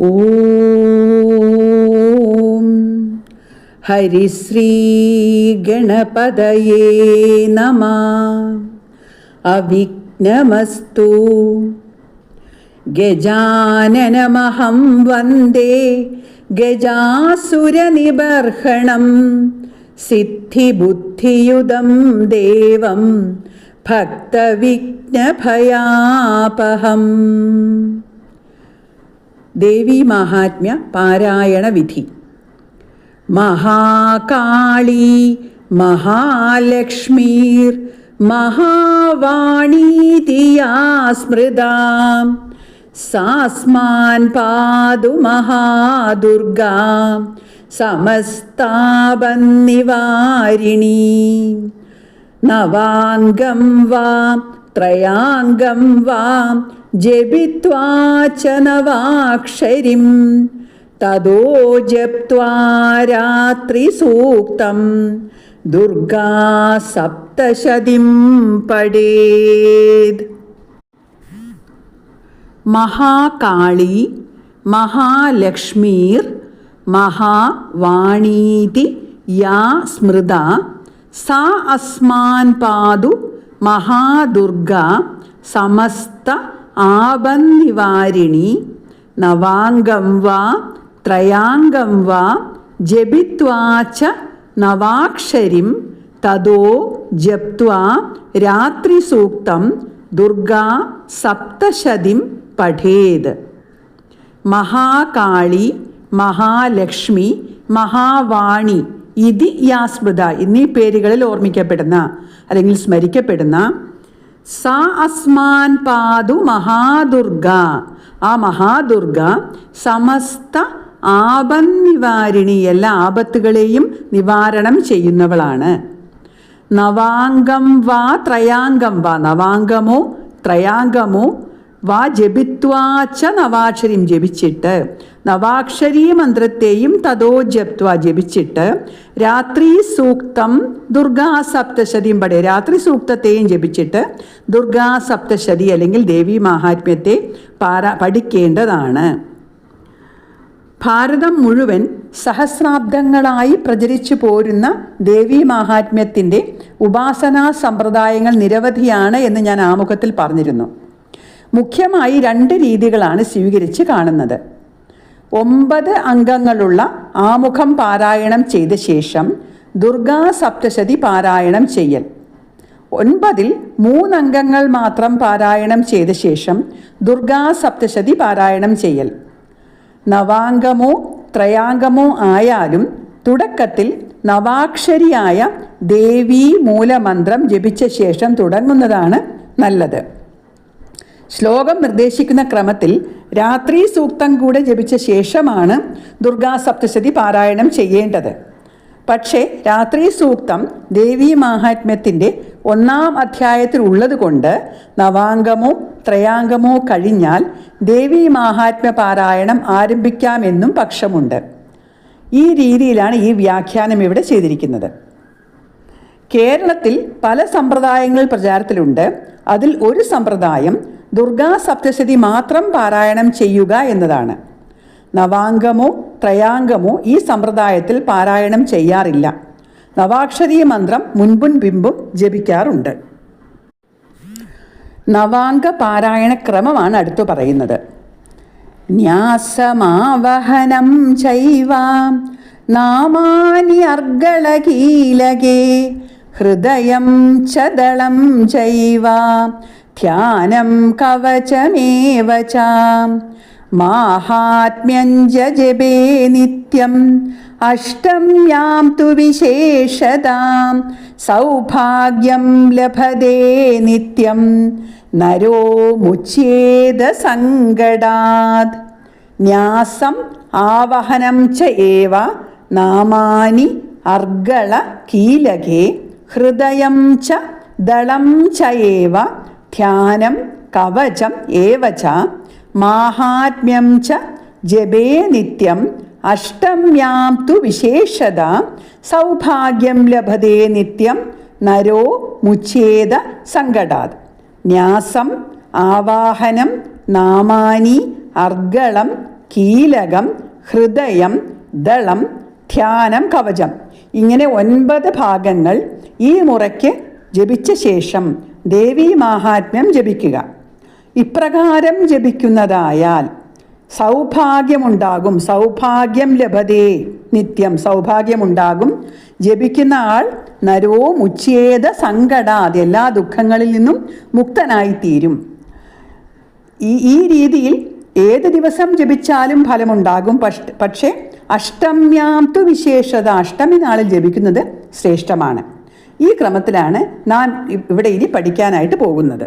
ഓം ഹരിശ്രീ ഗണപതയേ നമ. അവിഘ്നമസ്തു. ഗജാനനമഹം വന്ദേ. ഗജാസുരനിബർഹണം. സിദ്ധിബുദ്ധിയുദം ദേവം. ഭക്തവിഘ്നഭയാപഹം. ദേവി മാഹാത്മ്യ പാരായണ വിധി. മഹാകാളി മഹാലക്ഷ്മീർ മഹാവാണീതിയാ സ്മൃതാ. സാസ്മാൻ പാതു മഹാദുർഗാ. സമസ്താപന്നിവാരിണീ. നവാംഗം വാ ത്രയാംഗം വാ ജപിത്വാ ച നവാക്ഷരിം തതോ ജപ്ത്വാ രാത്രിസൂക്തം ദുർഗാ സപ്തശതിം പഠേത് മഹാകാളി മഹാലക്ഷ്മീർ മഹാവാണീതി യാ സ്മൃത സാ അസ്മാൻ പാതു മഹാദുർഗ സമസ്ത ആപന്നിവാരിണി നവാംഗം വാ ത്രയാംഗം വാ ജപിത്വാച്ച നവാക്ഷരിം തതോ ജപ്ത്വാ രാത്രിസൂക്തം ദുർഗാ സപ്തശതിം പഠേത്. മഹാകാളി മഹാലക്ഷ്മി മഹാവാണി ഇതി യാസ്മൃത എന്നീ പേരുകളിൽ ഓർമ്മിക്കപ്പെടുന്ന അല്ലെങ്കിൽ സ്മരിക്കപ്പെടുന്ന സ അസ്മാൻ പാതു മഹാദുർഗ. ആ മഹാദുർഗ സമസ്ത ആപന്നിവാരിണി എല്ലാ ആപത്തുകളെയും നിവാരണം ചെയ്യുന്നവളാണ്. നവാംഗം വാ ത്രയാംഗം വാ. നവാംഗമോ ത്രയാംഗമോ വാ ജപിത്വാച്ച നവാക്ഷരിയും ജപിച്ചിട്ട്. നവാക്ഷരീ മന്ത്രത്തെയും തതോ ജപ്ത്വ ജപിച്ചിട്ട്. രാത്രി സൂക്തം ദുർഗാ സപ്തശതിയും പടേ രാത്രി സൂക്തത്തെയും ജപിച്ചിട്ട് ദുർഗാ സപ്തശതി അല്ലെങ്കിൽ ദേവി മാഹാത്മ്യത്തെ പാര പഠിക്കേണ്ടതാണ്. ഭാരതം മുഴുവൻ സഹസ്രാബ്ദങ്ങളായി പ്രചരിച്ചു പോരുന്ന ദേവി മാഹാത്മ്യത്തിന്റെ ഉപാസനാ സമ്പ്രദായങ്ങൾ നിരവധിയാണ് എന്ന് ഞാൻ ആമുഖത്തിൽ പറഞ്ഞിരുന്നു. മുഖ്യമായി രണ്ട് രീതികളാണ് സ്വീകരിച്ച് കാണുന്നത്. ഒമ്പത് അംഗങ്ങളുള്ള ആമുഖം പാരായണം ചെയ്ത ശേഷം ദുർഗാ സപ്തശതി പാരായണം ചെയ്യൽ. ഒൻപതിൽ മൂന്നംഗങ്ങൾ മാത്രം പാരായണം ചെയ്ത ശേഷം ദുർഗാ സപ്തശതി പാരായണം ചെയ്യൽ. നവാംഗമോ ത്രയാംഗമോ ആയാലും തുടക്കത്തിൽ നവാക്ഷരിയായ ദേവീ മൂലമന്ത്രം ജപിച്ച ശേഷം തുടങ്ങുന്നതാണ് നല്ലത്. ശ്ലോകം നിർദ്ദേശിക്കുന്ന ക്രമത്തിൽ രാത്രി സൂക്തം കൂടെ ജപിച്ച ശേഷമാണ് ദുർഗാ സപ്തശതി പാരായണം ചെയ്യേണ്ടത്. പക്ഷേ രാത്രി സൂക്തം ദേവീ മാഹാത്മ്യത്തിന്റെ ഒന്നാം അധ്യായത്തിൽ ഉള്ളതുകൊണ്ട് നവാംഗമോ ത്രയാംഗമോ കഴിഞ്ഞാൽ ദേവീ മാഹാത്മ്യ പാരായണം ആരംഭിക്കാമെന്നും പക്ഷമുണ്ട്. ഈ രീതിയിലാണ് ഈ വ്യാഖ്യാനം ഇവിടെ ചെയ്തിരിക്കുന്നത്. കേരളത്തിൽ പല സമ്പ്രദായങ്ങൾ പ്രചാരത്തിലുണ്ട്. അതിൽ ഒരു സമ്പ്രദായം ദുർഗാ സപ്തശതി മാത്രം പാരായണം ചെയ്യുക എന്നതാണ്. നവാംഗമോ ത്രയാംഗമോ ഈ സമ്പ്രദായത്തിൽ പാരായണം ചെയ്യാറില്ല. നവാക്ഷരീ മന്ത്രം മുൻപുൻ പിമ്പും ജപിക്കാറുണ്ട്. നവാംഗ പാരായണ ക്രമമാണ് അടുത്തു പറയുന്നത്. ന്യാസമാവഹനം ചൈവ നാമാനി അർഗളകീലകേ ഹൃദയം ചദളം ചൈവ ധ്യാനം കവചമേവ ച. മാഹാത്മ്യഞ്ജപേ നിത്യം അഷ്ടമ്യാം തു വിശേഷതാം സൗഭാഗ്യം ലഭതേ നിത്യം നരോ മുച്ഛേദ സങ്കടാത്. ന്യാസം ആവഹനം ച നാമാനി അർഗള കീലകേ. ഹൃദയം ച ദളം ചയേവ ധ്യാനം കവചം ഏവ മാഹാത്മ്യം ച ജപേ നിത്യം അഷ്ടമ്യാം തു വിശേഷത സൗഭാഗ്യം ലഭതേ നിത്യം നരോ മുച്ഛേദ സങ്കടാത്. ന്യാസം ആവാഹനം നാമാനി അർഗളം കീലകം ഹൃദയം ദളം ധ്യാനം കവചം. ഇങ്ങനെ ഒൻപത് ഭാഗങ്ങൾ ഈ മുറയ്ക്ക് ജപിച്ച ശേഷം ദേവീ മാഹാത്മ്യം ജപിക്കുക. ഇപ്രകാരം ജപിക്കുന്നതായാൽ സൗഭാഗ്യമുണ്ടാകും. സൗഭാഗ്യം ലഭതേ. നിത്യം സൗഭാഗ്യമുണ്ടാകും. ജപിക്കുന്ന ആൾ നരോ മുച്ഛേദ സങ്കടാത് എല്ലാ ദുഃഖങ്ങളിൽ നിന്നും മുക്തനായിത്തീരും. ഈ ഈ രീതിയിൽ ഏത് ദിവസം ജപിച്ചാലും ഫലമുണ്ടാകും. പക്ഷ- പക്ഷേ അഷ്ടമ്യാം വിശേഷത അഷ്ടമി നാളിൽ ജപിക്കുന്നത് ശ്രേഷ്ഠമാണ്. ഈ ക്രമത്തിലാണ് നാം ഇവിടെ ഇനി പഠിക്കാനായിട്ട് പോകുന്നത്.